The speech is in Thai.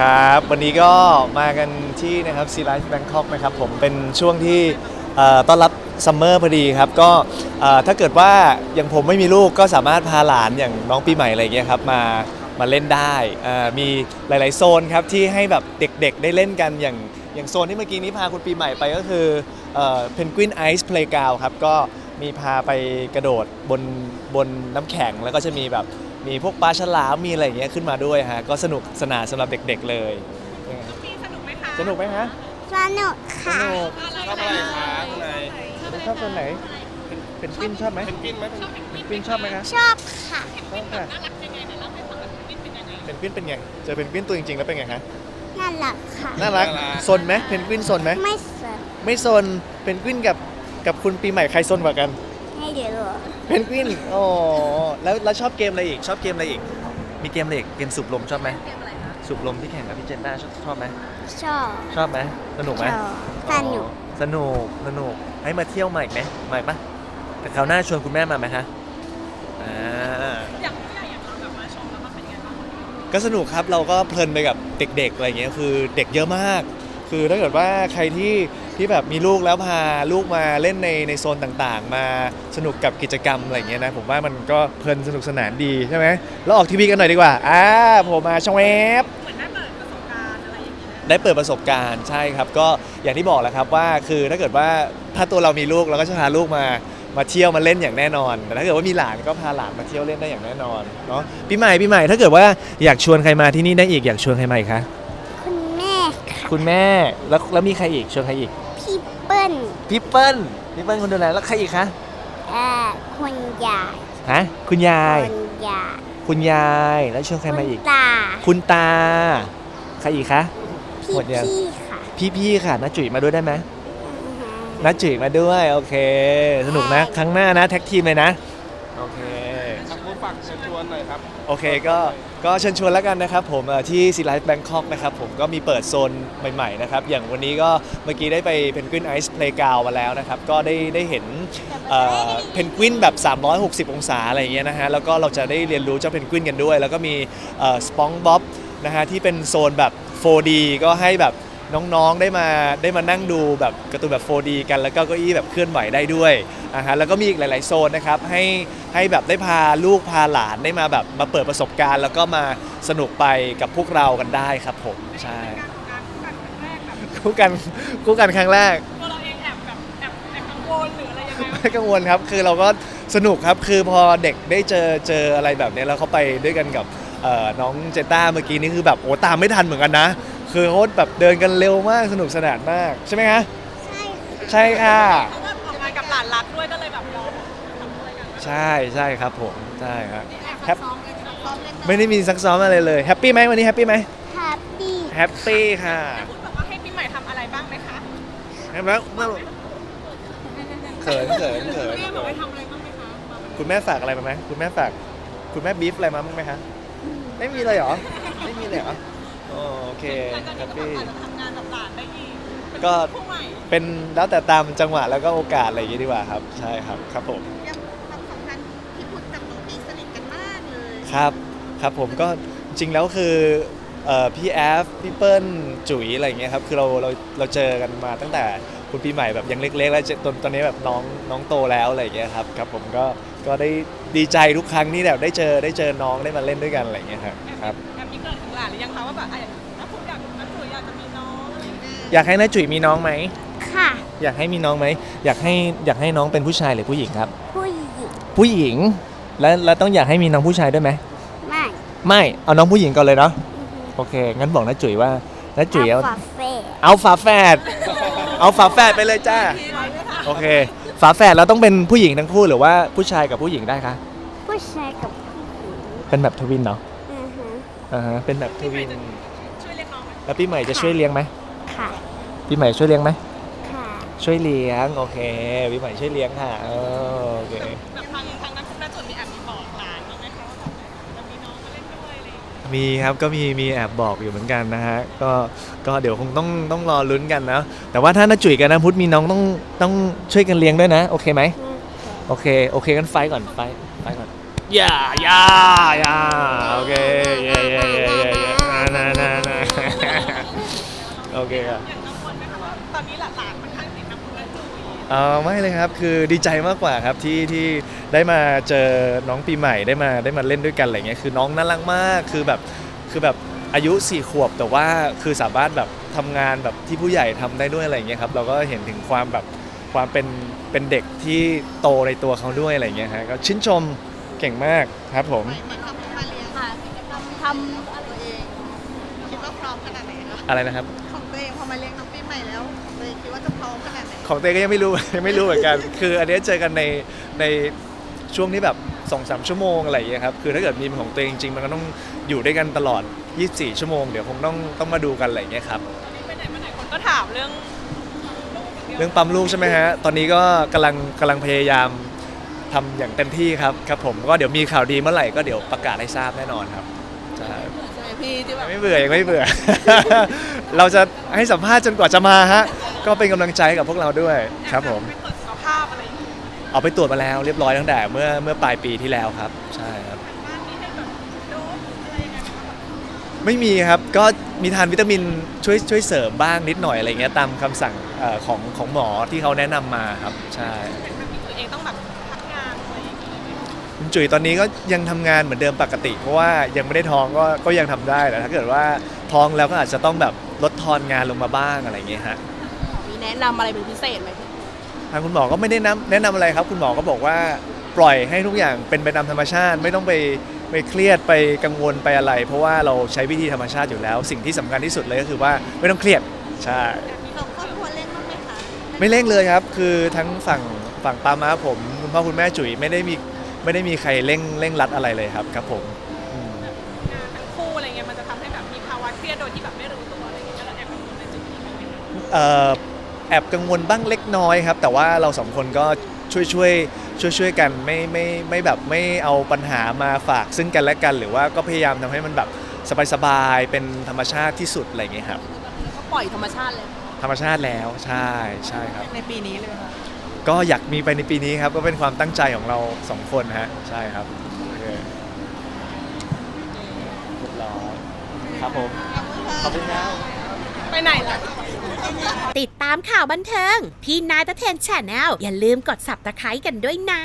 ครับ วันนี้ก็มากันที่นะครับซีไลฟ์แบงคอกนะครับผมเป็นช่วงที่เอ่อต้อนรับซัมเมอร์พอดีครับก็เอ่อถ้าเกิดว่าอย่างผมไม่มีลูกก็สามารถพาหลานอย่างน้องปีใหม่อะไรเงี้ยครับมามาเล่นได้เอ่อมีหลาย ๆ โซนครับที่ให้แบบเด็กๆ ได้เล่นกันอย่างอย่างโซนที่เมื่อกี้นี้พาคุณปีใหม่ไปก็คือเพนกวินไอซ์เพลย์กราวครับก็มีพาไปกระโดดบนบนน้ำแข็งแล้วก็จะมีแบบ มีพวกปลาฉลามมีอะไรอย่างเงี้ยขึ้นมาด้วยฮะก็สนุกสนานสำหรับเด็กๆเลยสนุกไหมคะสนุกไหมฮะสนุกสค่ะ นุกชอบอะไรคะคุณนายชอบตัวไหนเป็นปิ้นชอบไหมเป็นกินไหมเป็นปิ้นชอบไหมคะชอบค่ะ ชอบค่ะน่ารักยังไงเนี่ยเล่าให้ฟังแบบเป็นเป็นยังไงเป็นปิ้นเป็นไงเจอเป็นปิ้นตัวจริงๆแล้วเป็นไงคะน่ารักค่ะ น่ารักซนไหมเพนกวินซนไหม ไม่สนไม่ซนเพนกวินกับกับคุณปีใหม่ใครซนกว่ากัน ให้เดี๋ยวรู้เพนกวินอ๋อแล้วแล้วชอบเกมอะไรอีก ชอบเกมอะไรอีก มีเกมอะไรอีก เกมสูบลมชอบไหมสูบลมที่แข่งกับพี่เจนด้าชอบชอบไหมชอบ ชอบไหมสนุกไหมชอบสนุกอ๋อสนุกสนุกให้มาเที่ยวใหม่ไหมใหม่ปะแต่คราวหน้าชวนคุณแม่มาไหมคะอ่าอย่างผู้ใหญ่อย่างเราแบบมาชมแล้วมันเป็นยังไงบ้างก็สนุกครับเราก็เพลินไปกับเด็กๆอะไรเงี้ยคือเด็กเยอะมาก คือถ้าเกิดว่าใครที่ ที่แบบมีลูกแล้วพาลูกมาเล่นในในโซนต่างๆ มาสนุกกับกิจกรรมอะไรเงี้ยนะผมว่ามันก็เพลินสนุกสนานดีใช่ไหมเราออกทีวีกันหน่อยดีกว่าอ่าผมมาช่องเวฟเหมือนได้เปิดประสบการณ์อะไรอย่างเงี้ยได้เปิดประสบการณ์ใช่ครับ ก็อย่างที่บอกแหละครับว่าคือถ้าเกิดว่าถ้าตัวเรามีลูกเราก็จะพาลูกมามาเที่ยวมาเล่นอย่างแน่นอน แต่ถ้าเกิดว่ามีหลานก็พาหลานมาเที่ยวเล่นได้อย่างแน่นอนเนาะปีใหม่ปีใหม่ถ้าเกิดว่าอยากชวนใครมาที่นี่ได้อีกอยากชวนใครมาอีกคะคุณแม่ค่ะคุณแม่แล้วแล้วมีใครอีกชวนใครอีกพี่ เปิ้ลพี่เปิ้ลพี่เปิ้ลคนดูแลแล้วใครอีกคะเอ่อคุณยายฮะคุณยาย คุณยายคุณยายแล้วชวนใครมาอีก ณตาคุณตา ใครอีกคะพี่หมดยัง พี่ค่ะพี่ๆค่ะน้าจุ๋ยมาด้วยได้ไหมอือฮึน้าจุ๋ยมาด้วย โอเค สนุกนะ ครั้งหน้านะ แท็กทีมเลยนะ โอเคทากเชิญชวนหน่อยครับ โอเคก็ก็เชิญชวนแล้วกันนะครับผมเอ่อที่ซีไลฟ์แบงคอกนะครับผมก็มีเปิดโซนใหม่ๆนะครับอย่างวันนี้ก็เมื่อกี้ได้ไปเพนกวินไอซ์เพลย์กาวมาแล้วนะครับก็ได้ได้เห็นเพนกวินแบบ 360 องศาอะไรอย่างเงี้ยนะฮะแล้วก็เราจะได้เรียนรู้เจ้าเพนกวินกันด้วย แล้วก็มีสปองบ๊อบนะฮะที่เป็นโซนแบบ 4D ก็ให้แบบ น้องๆได้มาได้มานั่งดูแบบการ์ตูนแบบ 4D กันแล้วก็เก้าอี้แบบเคลื่อนไหวได้ด้วยอ่าฮะแล้วก็มีอีกหลาย ๆโซนนะครับให้ให้แบบได้พาลูกพาหลานได้มาแบบมาเปิดประสบการณ์ แล้วก็มาสนุกไปกับพวกเรากันได้ครับผมใช่การทำงานคู่กันครั้งแรกแบบคู่กันคู่กันครั้งแรก ตัวเราเองแอบแบบแอบแอบกังวลหรืออะไรยังไงบ้างไม่กังวลครับ คือเราก็สนุกครับ คือพอเด็กได้เจอเจออะไรแบบนี้แล้วเขาไปด้วยกันกับเอ่อน้องเจต้าเมื่อกี้นี่คือแบบโอ้ตามไม่ทันเหมือนกันนะ คือเขาแบบเดินกันเร็วมากสนุกสนานมากใช่ไหมคะใช่ค่ะใช่ค่ะเพราะว่าออกงานกับหลานรักด้วยก็เลยแบบยอมทำอะไรกันใช่ใช่ครับผมใช่ครับแอบซ้อมเลยซ้อมเล่นไม่ได้มีซักซ้อมอะไรเลยแฮปปี้ไหมวันนี้แฮปปี้ไหมแฮปปี้แฮปปี้ค่ะพูดแบบว่าให้ปีใหม่ทำอะไรบ้างไหมคะแฮปปี้เขินเขินเขินแม่บอกให้ทำอะไรบ้างไหมคะมาวันนี้คุณแม่ฝากอะไรมาไหมคุณแม่ฝาก คุณแม่บีฟอะไรมาบ้างไหมคะไม่มีเลยเหรอไม่มีเลยเหรออ๋อ โอเคหลังจากแฮนี้ปก็ปี้ อาจจะทำงานกับหลานได้อีกเป็นก็คู่ใหม่เป็นแล้วแต่ตามจังหวะแล้วก็โอกาสอะไรอย่างงี้ดีกว่าครับ ใช่ครับครับผม ยังความสัมพันธ์ที่พุทธกับน้องปีสนิทกันมากเลยครับครับผมก็จริงแล้วคือเอ่อพี่แอฟพี่เปิ้ลจุ๋ยอะไรอย่างเงี้ยครับคือเราเราเราเจอกันมาตั้งแต่คุณปีใหม่แบบยังเล็ก ๆ แล้วจนตอนนี้แบบน้องน้องโตแล้วอะไรอย่างเงี้ยครับครับผมก็ก็ได้ดีใจทุกครั้งที่แบบได้เจอได้เจอน้องได้มาเล่นด้วยกันอะไรอย่างเงี้ยครับครับ แอ บมีเกิดถึงหลานหรือยังคะว่าแบบอะถ้าคุณอยากถ้าคุณอยากจะมีน้องอะไรอย่างเงี้ยอยากให้น้าจุ๋ยมีน้องไหม ค่ะ อยากให้มีน้องไหม อยากให้อยากให้น้องเป็นผู้ชายหรือผู้หญิงครับ ผู้หญิงผู้หญิง แล้วแล้วต้องอยากให้มีน้องผู้ชายด้วยไหม ไม่ไม่ เอาน้องผู้หญิงก่อนเลยเนาะ อือฮึโอเค งั้นบอกน้าจุ๋ยว่าน้าจุ๋ยเอา อัลฟาเฟ่เอาฝาแฝด เอาฝาแฝดไปเลยจ้าโอเค ฝาแฝดเราต้องเป็นผู้หญิงทั้งคู่หรือว่าผู้ชายกับผู้หญิงได้คะ ผู้ชายกับผู้หญิงเป็นแบบทวินเนาะ อือฮึอ่าฮะเป็นแบบทวินช่วยเรียกน้องไหมแล้วพี่ใหม่จะช่วยเลี้ยงไหมค่ะพี่ใหม่ช่วยเลี้ยงไหมค่ะ ช่วยเลี้ยงโอเคพี่ใหม่ช่วยเลี้ยงค่ะเออโอเคแบบทางทางนั้นคุณแม่จุดมีแอบมีบอกหลานบ้างไหมคะว่าแบบจะมีน้องมาเล่นด้วยอะไรอย่างเงี้ยมีครับก็มีมีแอบบอกอยู่เหมือนกันนะฮะก็ก็เดี๋ยวคงต้องต้องรอลุ้นกันนะแต่ว่าถ้าน้าจุ๋ยกับน้าพุทธมีน้องต้องต้องช่วยกันเลี้ยงด้วยนะ โอเคไหมโอเคโอเคกันไฟก่อนไฟไฟก่ อย่าอย่าอย่าโอเคเย่เย่เย่เย่เย่น่าน่าน่าโอเคครับอย่างกังวลไหมคะว่าตอนนี้หลานๆค่อนข้างติดน้ำพุและจุ๋ยเออไม่เลยครับคือดีใจมากกว่าครับที่ที่ได้มาเจอน้องปีใหม่ได้มาได้มาเล่นด้วยกันอะไรเงี้ยคือน้องน่ารักมากคือแบบคือแบบอายุ4ขวบแต่ว่าคือสามารถแบบทำงานแบบที่ผู้ใหญ่ทำได้ด้วยอะไรเงี้ยครับเราก็เห็นถึงความแบบความเป็นเป็นเด็กที่โตในตัวเขาด้วยอะไรเงี้ยฮะก็ชื่นชม เก่งมากครับผม มาทำมาเลี้ยงค่ะทำทำอะไรตัวเองคิดว่าพร้อมขนาดไหนคะอะไรนะครับ ของตัวเองพอมาเลี้ยงน้องปีใหม่แล้วตัวเองคิดว่าจะพร้อมขนาดไหนของเต้ก็ยังไม่รู้ ยังไม่รู้เหมือนกัน คืออันเนี้ยเจอกันในในช่วงที่แบบสองสามชั่วโมงอะไรอย่างเงี้ยครับ คือถ้าเกิดมีเป็นของตัวเองจริงๆมันก็ต้องอยู่ด้วยกันตลอด 24 ชั่วโมง เดี๋ยวคงต้องต้องมาดูกันอะไรอย่างเงี้ยครับไปไหนมาไหนคนก็ถามเรื่องลูกอย่างเดียวเรื่องปั๊มลูกใช่ไหมฮะ ตอนนี้ก็กำลังกำลังพยายาม ทำอย่างเต็มที่ครับครับผมก็เดี๋ยวมีข่าวดีเมื่อไหร่ก็เดี๋ยวประกาศให้ทราบแน่นอนครับใช่ใช่ไหมพี่ที่แบบไม่เบื่อยังไม่เบื่อ เราจะให้สัมภาษณ์จนกว่าจะมาฮะก็เป็นกำลังใจให้กับพวกเราด้วยครับผม ไปตรวจสุขภาพอะไรอย่างเงี้ยเอาไปตรวจมาแล้วเรียบร้อยตั้งแต่เมื่อเมื่อปลายปีที่แล้วครับใช่ครับ บ้านนี้ให้แบบโดสอะไรยังไงบ้างคะไม่มีครับ ก็มีทานวิตามินช่วยช่วยเสริมบ้างนิดหน่อยอะไรเงี้ยตามคำสั่งเอ่อของของหมอที่เขาแนะนำมาครับ ใช่เห็นแบบพี่ตัวเองต้องแบบ จุ๋ยตอนนี้ก็ยังทำงานเหมือนเดิมปกติ เพราะว่ายังไม่ได้ท้องก็ก็ยังทำได้แต่ถ้าเกิดว่าท้องแล้วก็อาจจะต้องแบบลดทอนงานลงมาบ้างอะไรเงี้ยฮะ มีแนะนำอะไรเป็นพิเศษไหมพี่ทางคุณหมอก็ไม่ได้แนะนำแนะนำอะไรครับ คุณหมอก็บอกว่าปล่อยให้ทุกอย่างเป็นไปตามธรรมชาติ ไม่ต้องไปไปเครียดไปกังวลไปอะไร เพราะว่าเราใช้วิธีธรรมชาติอยู่แล้ว สิ่งที่สำคัญที่สุดเลยก็คือว่าไม่ต้องเครียดใช่มีของครอบครัวเล่นบ้างไหมคะไม่เร่งเลยครับ คือทั้งฝั่งฝั่งปามาผม คุณพ่อคุณแม่จุ๋ยไม่ได้มี ไม่ได้มีใครเร่งเร่งรัดอะไรเลยครับครับผมอืมงานทั้งคู่อะไรเงี้ยมันจะทำให้แบบมีภาวะเครียดโดยที่แบบไม่รู้ตัวอะไรเงี้ยแล้วแอบกังวลในจุดนี้บ้างไหมคะเอ่อแอบกังวลบ้างเล็กน้อยครับ แต่ว่าเราสองคนก็ช่วยช่วยช่วยช่วยกันไม่ไม่ไม่แบบไม่เอาปัญหามาฝากซึ่งกันและกัน หรือว่าก็พยายามทำให้มันแบบสบายๆเป็นธรรมชาติที่สุดอะไรอย่างเงี้ยครับ ก็ปล่อยธรรมชาติเลย ธรรมชาติแล้วใช่ใช่ครับ ในปีนี้เลยค่ะ ก็อยากมีไปในปีนี้ครับ ก็เป็นความตั้งใจของเราสองคนฮะใช่ครับโอเคเรียบร้อยครับผมขอบคุณครับ ไปไหนล่ะ ติดตามข่าวบันเทิง พี่นายตะเทนแชนแนลอย่าลืมกด subscribe กันด้วยนะ